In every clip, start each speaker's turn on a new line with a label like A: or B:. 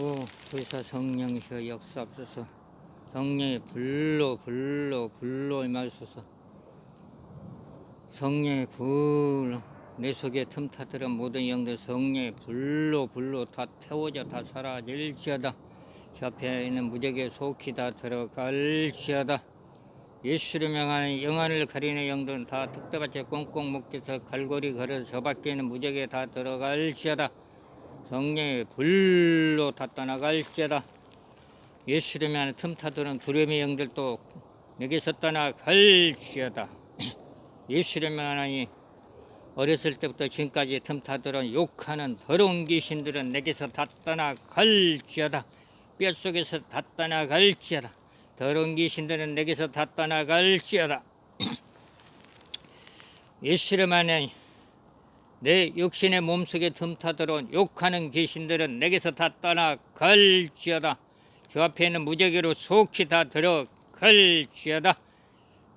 A: 오 불사 성령이여 역사옵소서. 성령의 불로 불로 불로 임하소서. 성령의 불로 내 속에 틈타들은 모든 영들 성령의 불로 불로 다 태워져 다 사라질지어다. 옆에 있는 무적의 속히 다 들어갈지어다. 예수를 명하는 영안을 가리는 영들은 다 특대밭에 꽁꽁 묶여서 갈고리 걸어서 저 밖에 있는 무적에 다 들어갈지어다 성령의 불로 다 떠나갈지어다. 예수를 명하는 틈타들은 두려움의 영들도 내게서 떠나갈지어다. 예수를 명하니 어렸을 때부터 지금까지 틈타들은 욕하는 더러운 귀신들은 내게서 다 떠나갈지어다. 뼛속에서 다 떠나갈지어다. 더러운 귀신들은 내게서 다 떠나갈지어다. 예수름만에 내 육신의 몸속에 틈타들어온 욕하는 귀신들은 내게서 다 떠나갈지어다. 저 앞에 있는 무적기로 속히 다 들어갈지어다.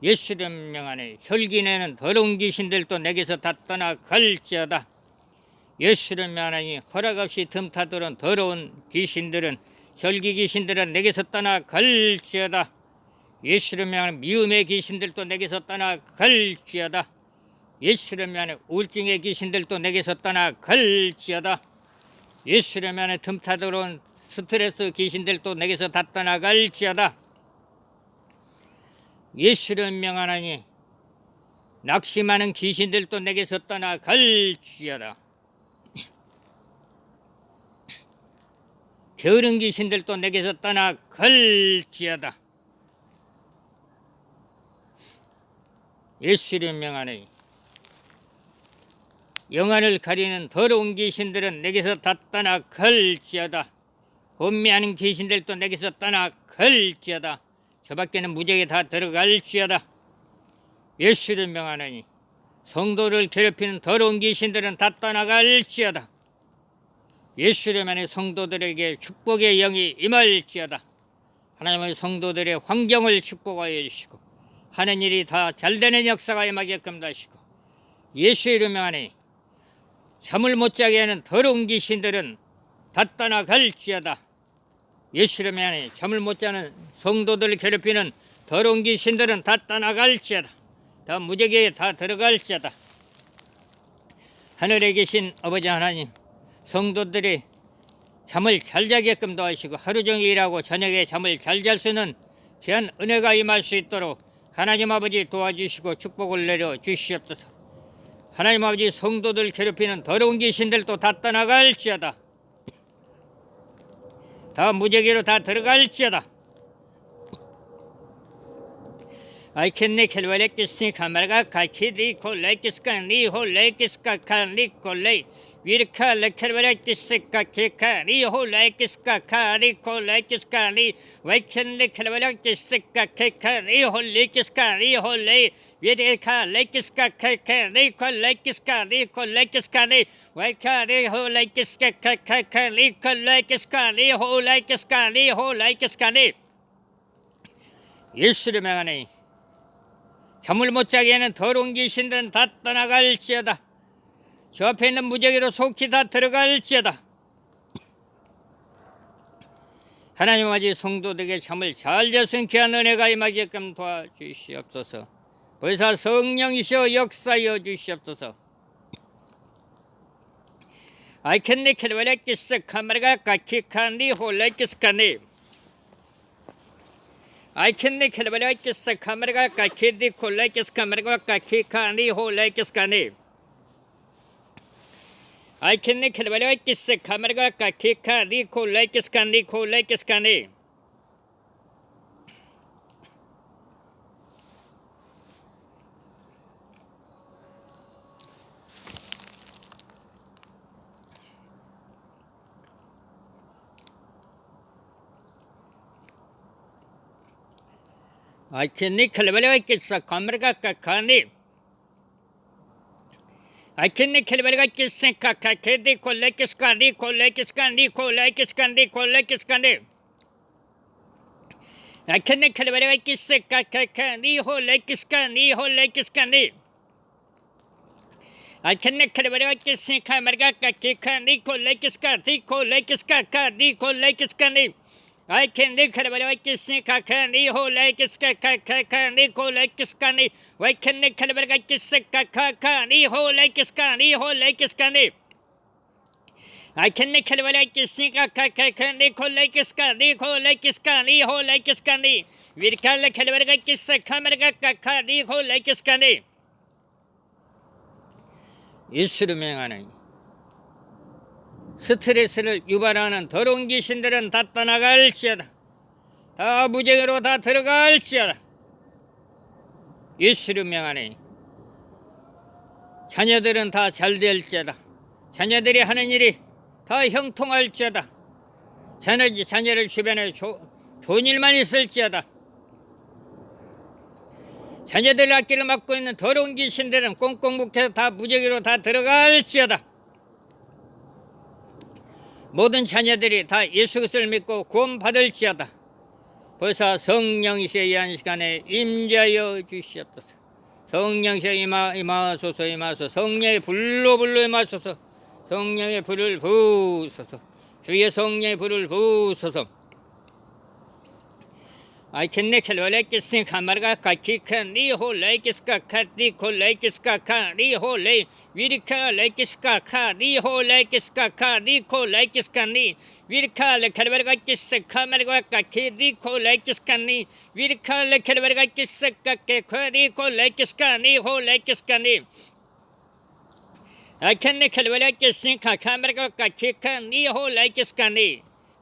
A: 예수름 명안에 혈기내는 더러운 귀신들도 내게서 다 떠나갈지어다. 예수를 명하니 허락 없이 틈타들은 더러운 귀신들은 절기 귀신들은 내게서 떠나갈지어다. 예수를 명하는 미움의 귀신들도 내게서 떠나갈지어다 예수를 명하는 우울증의 귀신들도 내게서 떠나갈지어다. 예수를 명하는 틈타들은 스트레스 귀신들도 내게서 다 떠나 갈지어다. 예수를 명하나니 낙심하는 귀신들도 내게서 떠나 갈지어다. 게으른 귀신들도 내게서 떠나 갈지어다. 예수를 명하니 영안을 가리는 더러운 귀신들은 내게서 다 떠나갈지어다. 혼미하는 귀신들도 내게서 떠나갈지어다. 저 밖에는 무적에 다 들어갈지어다. 예수를 명하노니 성도를 괴롭히는 더러운 귀신들은 다 떠나갈지어다. 예수를 만의 성도들에게 축복의 영이 임할지어다. 하나님의 성도들의 환경을 축복하여 주시고 하는 일이 다 잘되는 역사가 임하게끔 하시고 예수 이름 안에 잠을 못 자게 하는 더러운 귀신들은 다 떠나갈지어다. 예수 이름 안에 잠을 못 자는 성도들을 괴롭히는 더러운 귀신들은 다 떠나갈지어다. 다 무적에 다 들어갈지어다. 하늘에 계신 아버지 하나님 성도들이 잠을 잘 자게끔 도와주시고 하루 종일 일하고 저녁에 잠을 잘 잘수 있는 귀한 은혜가 임할 수 있도록 하나님 아버지 도와주시고 축복을 내려 주시옵소서. 하나님 아버지 성도들 괴롭히는 더러운 귀신들도 다 떠나갈지어다. 다 무적기로 다 들어갈지어다. 아이캔네 켈레키스니 카메라가 카키디 콜레키스카 니호 레키스카 카니콜레 위르카 레켈레키스카 케카 니호 레키스카 카니코 레키스카 니 와이 캔네 켈레키스카 케카 니호 레키스카 니호 레 위르카 레키스카 케카 니코 레키스카 니코 레키스카 니 와이카 니호 레키스카 케카 니코 레키스카 니호 레키스카 니호 레키스카 니 예수를 명하니 잠을 못 자게 하는 더러운 귀신들은 다 떠나갈지어다. 저 앞에 있는 무적기로 속히 다 들어갈지어다. 하나님 아버지 성도들에게 잠을 잘 자sun 귀한 은혜가 임하게끔 도와주시옵소서. 벌사 성령이시여 역사여 주시옵소서. 아이캔니 켈레키스 카메라가 까키카니 홀레키스카니 I can make it like this camera ka kidi ko like this camera ka kikani ho like this kani I can make it like this camera ka kikani ko like this kani ko like this kani I can make it like this camera ka kani I can make it like this ka kidi ko like this kani ko like this kani ko like this kani ko like this kani I can make it like this ka kani ho like this kani ho like this kani 알캔네 카르바리가 키스니카 마르가까 키카 니코 레키스카 디코 레키스카 카 니코 레키스카 니 알캔네 카르바리가 키스니카 카 니호 레키스카 카카 카 니코 레키스카 니 와이캔네 카르바리가 키스카 카카 니호 레키스카 니호 레키스카 니 알캔 네 카르바리가 키스니카 카카카 니코 레키스카 니코 레키스카 니호 레키스카 니 위르칼레 카르바리가 키스카 마르가까 카 니호 레키스카 니 예수를 명하는 스트레스를 유발하는 더러운 귀신들은 다 떠나갈지어다. 다 무정으로 다 들어갈지어다. 예수를 명하니 자녀들은 다 잘 될지어다. 자녀들이 하는 일이 다 형통할지어다. 자녀, 자녀를 주변에 조, 좋은 일만 있을지어다. 자녀들 앞길을 막고 있는 더러운 귀신들은 꽁꽁 묶여서 다 무적으로 다 들어갈지어다. 모든 자녀들이 다 예수 그리스도를 믿고 구원 받을지어다. 벌써 성령이시여 이한 시간에 임자여 주시옵소서. 성령이시여 임하, 임하소서 임하소서. 성령의 불로 불로 임하소서. 성령의 불을 부으소서. 주의 성령의 불을 부으소서. अच्छे अचने खिलोले किसने खमर का कखी खंदी हो ले? किसका खादी खो ले? किसका खादी हो ले? वीर खाले किसका खादी हो ले? किसका खादी खोले किसकनी वीर खाल खरवर का किस खमर का कखी दी खो खोले किसकनी वीर खाल खरवर का किस कके खरी किसका नी हो ले? किसका नी किसकनी अखन खिलवले किसने खा खमर का कखी खंदी हो ले? किसका नी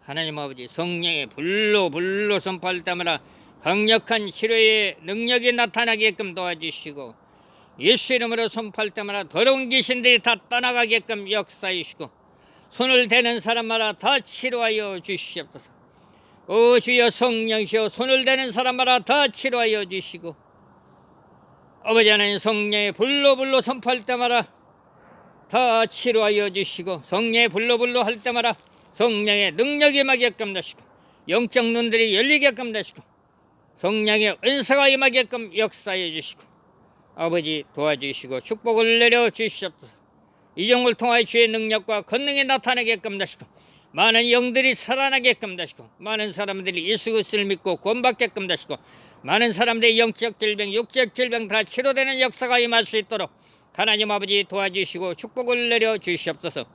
A: 하나님 아버지 성령의 불로 불로 선포할 때마다 강력한 치료의 능력이 나타나게끔 도와주시고 예수 이름으로 선포할 때마다 더러운 귀신들이 다 떠나가게끔 역사하시고 손을 대는 사람마다 다 치료하여 주시옵소서. 오 주여 성령이시여 손을 대는 사람마다 다 치료하여 주시고 아버지 하나님 성령의 불로 불로 선포할 때마다 다 치료하여 주시고 성령의 불로 불로 할 때마다 성령의 능력이 임하게끔 하시고 영적 눈들이 열리게끔 하시고 성령의 은사가 임하게끔 역사해 주시고 아버지 도와주시고 축복을 내려 주시옵소서 이종을 통하여 주의 능력과 권능이 나타나게끔 하시고 많은 영들이 살아나게끔 하시고 많은 사람들이 예수 그리스도를 믿고 구원받게끔 하시고 많은 사람들의 영적 질병, 육적 질병 다 치료되는 역사가 임할 수 있도록 하나님 아버지 도와주시고 축복을 내려 주시옵소서.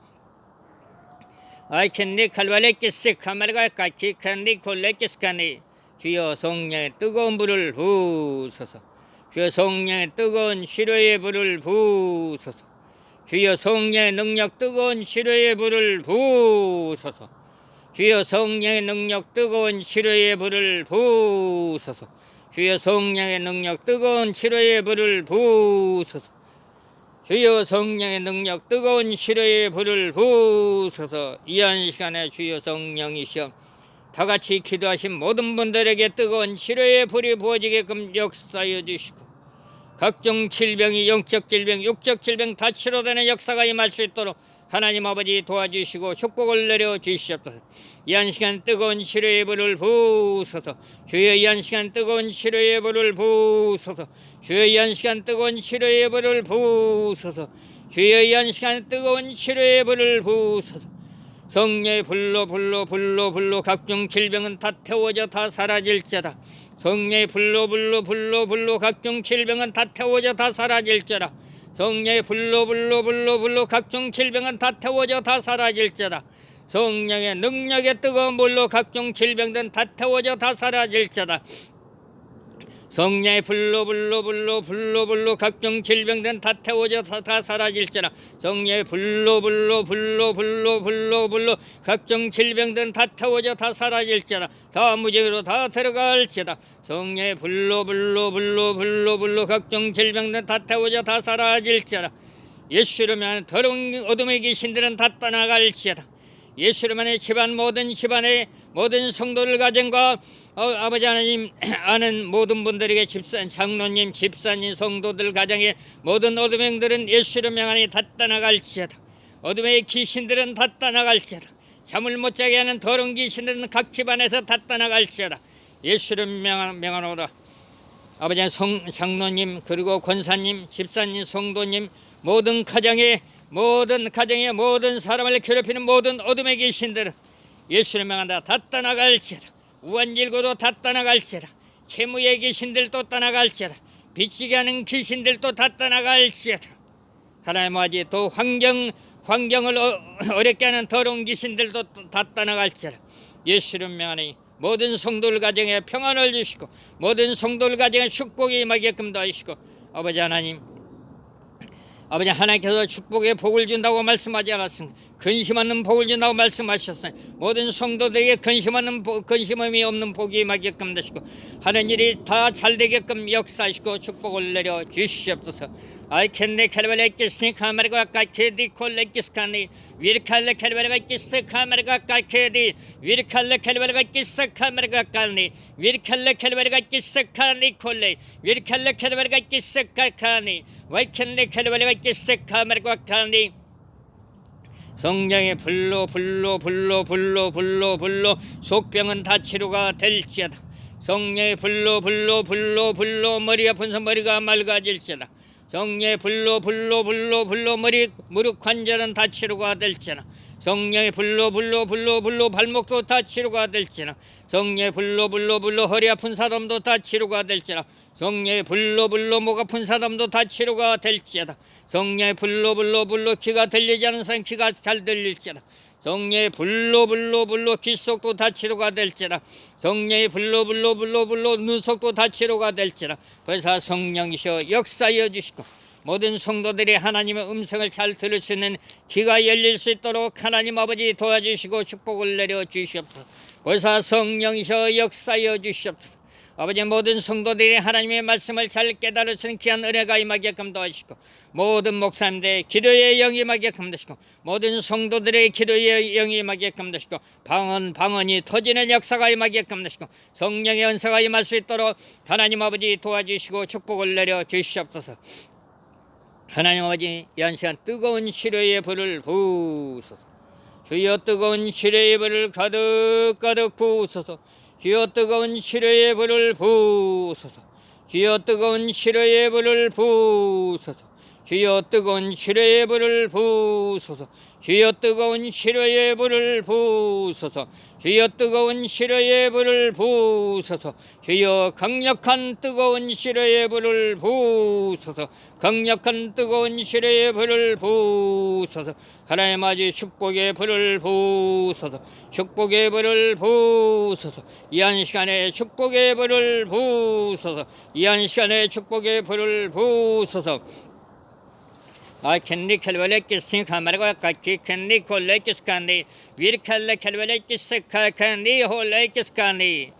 A: 아이캔니 칼발레 키스 카메라가 까키칸니 콜레 키스 카니 주여 성령의 뜨거운 불을 부으소서 주여 성령의 뜨거운 시로의 불을 부으소서 주여 성령의 능력 뜨거운 시로의 불을 부으소서 주여 성령의 능력 뜨거운 시로의 불을 부으소서 주여 성령의 능력 뜨거운 시로의 불을 부으소서 주여 성령의 능력 뜨거운 시로의 불을 부으소서. 이한 시간에 주여 성령이시여 다 같이 기도하신 모든 분들에게 뜨거운 시로의 불이 부어지게끔 역사하여 주시고 각종 질병이 영적 질병, 육적 질병 다 치료되는 역사가 임할 수 있도록 하나님 아버지 도와주시고 축복을 내려 주시옵소서. 이 한 시간 뜨거운 시로의 불을 부으소서. 주여 이 한 시간 뜨거운 시로의 불을 부으소서. 주여 이 한 시간 뜨거운 시로의 불을 부으소서. 주여 이 한 시간 뜨거운 시로의 불을 부으소서. 성령의 불로 불로 불로 불로 각종 질병은 다 태워져 다 사라질지어다. 성령의 불로 불로 불로 불로 각종 질병은 다 태워져 다 사라질지어다. 성령의 불로 불로 불로 불로 각종 질병은 다 태워져 다 사라질지어다. 성령의 능력의 뜨거운 물로 각종 질병들은 다 태워져 다 사라질지어다. 성령의 불로 불로 불로 불로 불로 각종 질병들은 다 태워져 다, 다 사라질지라 성령의 불로 불로 불로 불로 불로 불로 각종 질병들은 다 태워져 다 사라질지라 다 무적으로 다 들어갈지다 성령의 불로 불로 불로 불로 불로 각종 질병들은 다 태워져 다 사라질지라 예수로만 더러운 어둠의 귀신들은 다 떠나갈지어다 예수로만의 집안 모든 집안의 모든 성도들 가정과 어, 아버지 하나님 아는 모든 분들에게 집사 장로님 집사님 성도들 가정의 모든 어둠행들은 예수로 명하니 다 떠나갈지어다. 어둠의 귀신들은 다 떠나갈지어다. 잠을 못 자게 하는 더러운 귀신들은 각 집안에서 다 떠나갈지어다. 예수로 명하, 명하노라 아버지 성 장로님 그리고 권사님 집사님 성도님 모든 가정에 모든 가정에 모든 사람을 괴롭히는 모든 어둠의 귀신들은 예수를 명한다. 다 떠나갈지어다 우한질고도 다 떠나갈지어다. 채무의 귀신들도 떠나갈지어다. 비치게 하는 귀신들도 다 떠나갈지어다. 하나님 아버지 또 환경 환경을 어, 어렵게 하는 더러운 귀신들도 또다 떠나갈지어다. 예수를 명하니 모든 성도들 가정에 평안을 주시고 모든 성도들 가정에 축복이 임하게끔 도와주시고 아버지 하나님 아버지 하나님께서 축복의 복을 준다고 말씀하지 않았습니다. 근심 없는 복을 준다고 말씀하셨어요. 모든 성도들에게 근심 없는 복, 근심함이 없는 복이 임하게끔 되시고 하는 일이 다 잘 되게끔 역사하시고 축복을 내려 주시옵소서. 아이 캔네 칼발레 키스 카메라가 까케디 콜레 키스카니 위르칼레 칼발레가 키스 카메라가 까케디 위르칼레 칼발레가 키스 카메라가 까니 위르칼레 칼발레가 키스 카니 콜레 위르칼레 칼발레가 키스 카카니 와이캔네 칼발레가 키스 카메라가 까니 성령의 불로 불로 불로 불로 불로 불로 속병은 다 치료가 될지어다 성령의 불로 불로 불로 불로 머리 아픈서 머리가 맑아질지어다 성령의 불로 불로 불로 불로 머리 무릎 관절은 다 치료가 될지어다 성령의 불로 불로 불로 불로 발목도 다 치료가 될지어 다 성령의 불로 불로 불로 허리 아픈 사람도 다 치료가 될지어다 성령의 불로 불로 목 아픈 사람도 다 치료가 될지어다 성령의 불로 불로 불로 귀가 들리지 않는 사람 귀가 잘 들릴지어다 성령의 불로 불로 불로 귀 속도 다 치료가 될지라 성령의 불로 불로 불로 불로 눈 속도 다 치료가 될지라 그래서 성령이셔 역사여 주시고 모든 성도들이 하나님의 음성을 잘 들을 수 있는 귀가 열릴 수 있도록 하나님 아버지 도와주시고 축복을 내려 주시옵소서 그래서 성령이셔 역사여 주시옵소서. 아버지 모든 성도들이 하나님의 말씀을 잘 깨달으시는 귀한 은혜가 임하게끔 도와주시고 모든 목사님들의 기도의 영이 임하게끔 되시고 모든 성도들의 기도의 영이 임하게끔 되시고 방언 방언이 터지는 역사가 임하게끔 되시고 성령의 은사가 임할 수 있도록 하나님 아버지 도와주시고 축복을 내려 주시옵소서. 하나님 아버지 연시한 뜨거운 시뢰의 불을 부으소서 주여 뜨거운 시뢰의 불을 가득 가득 부으소서. 주여 뜨거운 시뢰의 불을 부으소서. 주여 뜨거운 시뢰의 불을 부으소서 주여 뜨거운 시뢰의 불을 부으소서 주여 뜨거운 시뢰의 불을 부으소서 주여 뜨거운 시뢰의 불을 부으소서 주여 강력한 뜨거운 시뢰의 불을 부으소서 강력한 뜨거운 시뢰의 불을 부으소서 하나님 아버지 축복의 불을 부으소서 축복의 불을 부으소서 이한 시간에 축복의 불을 부으소서 이한 시간에 축복의 불을 부으소서 Ay kendi kelvelek gitsin kamerga kakki kendi kollek iskandi bir kelle kelvelek gitsin kendi hollek iskandi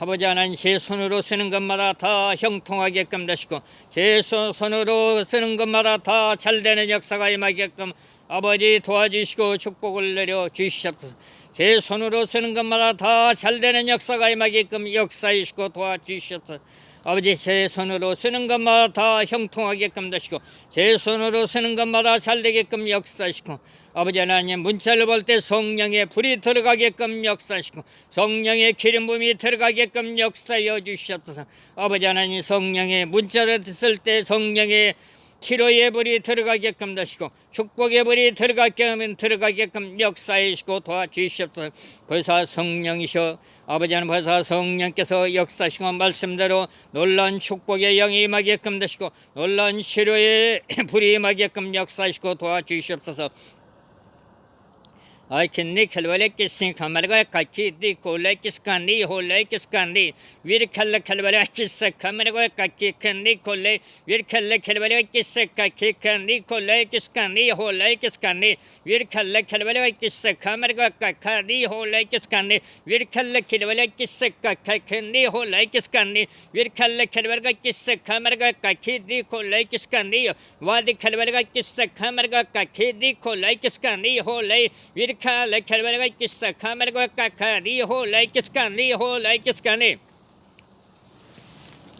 A: 아버지 하나님 제 손으로 쓰는 것마다 다 형통하게끔 되시고 제 손- 손으로 쓰는 것마다 다 잘되는 역사가 임하게끔 아버지 도와주시고 축복을 내려 주시옵소서 제 손으로 쓰는 것마다 다 잘되는 역사가 임하게끔 역사이시고 도와주시옵소서 아버지 제 손으로 쓰는 것마다 다 형통하게끔 되시고 제 손으로 쓰는 것마다 잘 되게끔 역사하시고 아버지 하나님 문자를 볼 때 성령의 불이 들어가게끔 역사하시고 성령의 기름 부음이 들어가게끔 역사여 주시옵소서. 아버지 하나님 성령의 문자를 쓸때 성령의 치료의 불이 들어가게끔 되시고 축복의 불이 들어가게끔 들어가게끔 역사하시고 도와주시옵소서 벌사 성령이셔 아버지 하나님 벌사 성령께서 역사하시고 말씀대로 놀라운 축복의 영이 임하게끔 되시고 놀라운 치료의 불이 임하게끔 역사하시고 도와주시옵소서 हाय छिन्नी खलवले किस सिंह खमरगा कच्ची दी कोले किस कांदी होले किस कांदी वीर खल खलवले किस खमरगा कच्ची खंदी खोले। वीर खल खलवले किस कच्ची खंदी खोले किस कांदी होले किस कांदी वीर खल खलवले किस खमरगा कखादी, होले किस कांदी वीर खल खलवले किस खंदी, होले किस कांदी वीर खल खलवरगा किस खमरगा कच्ची दी खोले किस कांदी वाद खलवरगा किस खमरगा कच्ची दी खोले किस कांदी होले। वीर holek iskandi bir kelle kelvelek gitse kamerga kaki di kolek iskandi vadi kelvelek gitse kamerga kaki di kolek iskandi holek bir kelle kelvelek gitse kamerga kaki di holek iskandi holek iskandi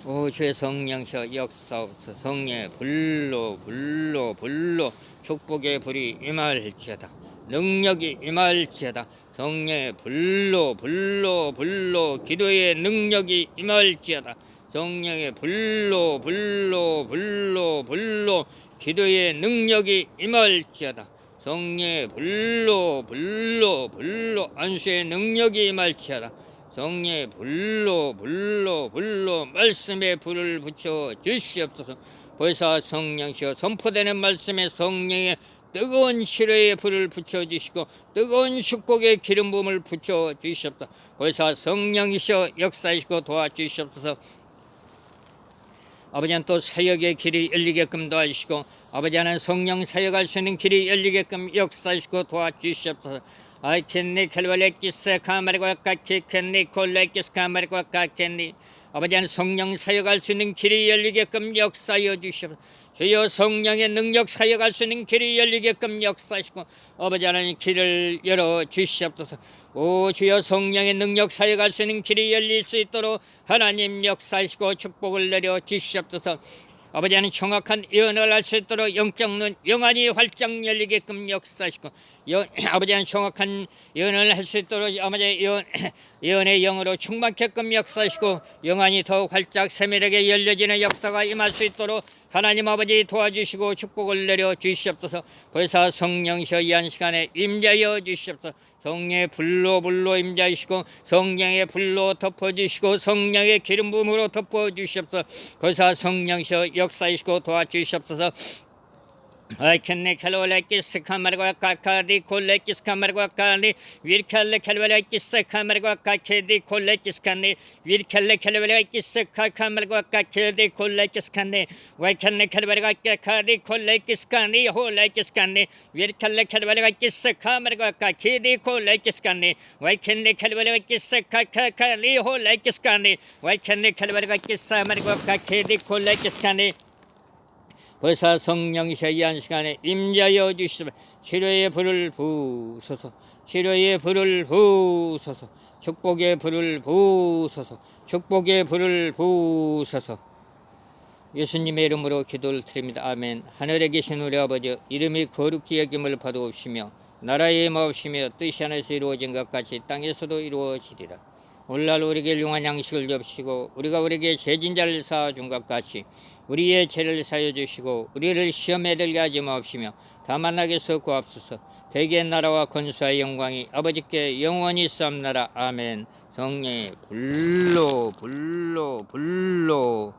A: 오 주의 성령셔 역사옵소서 성령의 불로 불로 불로 축복의 불이 임할지어다 능력이 임할지어다 성령의 불로 불로 불로 기도의 능력이 임할지어다 성령의 불로 불로 불로 불로 기도의 능력이 임할지어다 성령의 불로 불로 불로 안수의 능력이 임할지어다 성령의 불로 불로 불로 말씀의 불을 붙여 주시옵소서. 벌써 성령시여 선포되는 말씀에 성령의 뜨거운 시로의 불을 붙여 주시고 뜨거운 축복의 기름 부음을 붙여 주시옵소서. 벌써 성령이시여 역사하시고 도와 주시옵소서 아버지는 또 사역의 길이 열리게끔 도와주시고 아버지는 성령 사역할 수 있는 길이 열리게끔 역사하시고 도와주시옵소서. 아이켄니 켈발레키스 카마리과 까키켄니 콜레키스 카마리과 까켄니. 아버지는 성령 사역할 수 있는 길이 열리게끔 역사하여 주시옵소서. 주여 성령의 능력 사역할 수 있는 길이 열리게끔 역사하시고 아버지 하나님 길을 열어 주시옵소서 오 주여 성령의 능력 사역할 수 있는 길이 열릴 수 있도록 하나님 역사하시고 축복을 내려 주시옵소서. 아버지 하나님 정확한 예언을 할 수 있도록 영적 눈 영안이 활짝 열리게끔 역사하시고 여, 아버지 하나님 정확한 예언을 할 수 있도록 아버지 예언, 예언의 영으로 충만케끔 역사하시고 영안이 더욱 활짝 세밀하게 열려지는 역사가 임할 수 있도록 하나님 아버지 도와주시고 축복을 내려 주시옵소서. 벌써 성령이여 이한 시간에 임자여 주시옵소서. 성령의 불로 불로 임자이시고 성령의 불로 덮어주시고 성령의 기름 부음으로 덮어주시옵소서. 벌써 성령이여 역사이시고 도와주시옵소서 छन्ने खलवल किस खमर गो काखा दी खोले किस खमर गो काली वीर खल खलवल किस खमर गो काखे दी खोले किस खने वीर खल खलवल किस खमर गो काखे दी खोले किस खने वह खन्ने खलवल गो काखा दी खोले किस खने होले किस खने वीर खल खलवल किस खमर गो काखे दी खोले किस खने वह खन्ने खलवल किस खली होले किस खने वह खन्ने खलवल किस खमर गो काखे दी खोले किस खने 벌써 성령이셔 이한 시간에 임자여 주시면 치료의 불을 부소서. 치료의 불을 부소서. 축복의 불을 부소서. 축복의 불을 부소서. 예수님의 이름으로 기도를 드립니다. 아멘. 하늘에 계신 우리 아버지 이름이 거룩히 여김을 받아옵시며 나라의 마옵시며 뜻이 하늘에서 이루어진 것 같이 땅에서도 이루어지리라. 오늘날 우리에게 용한 양식을 접시고 우리가 우리에게 죄진자를 사준 것 같이 우리의 죄를 사여 주시고 우리를 시험에 들게 하지 마옵시며 다만 나게서 구합소서. 대개 나라와 권수와 영광이 아버지께 영원히 쌈나라. 아멘. 성령의 불로 불로 불로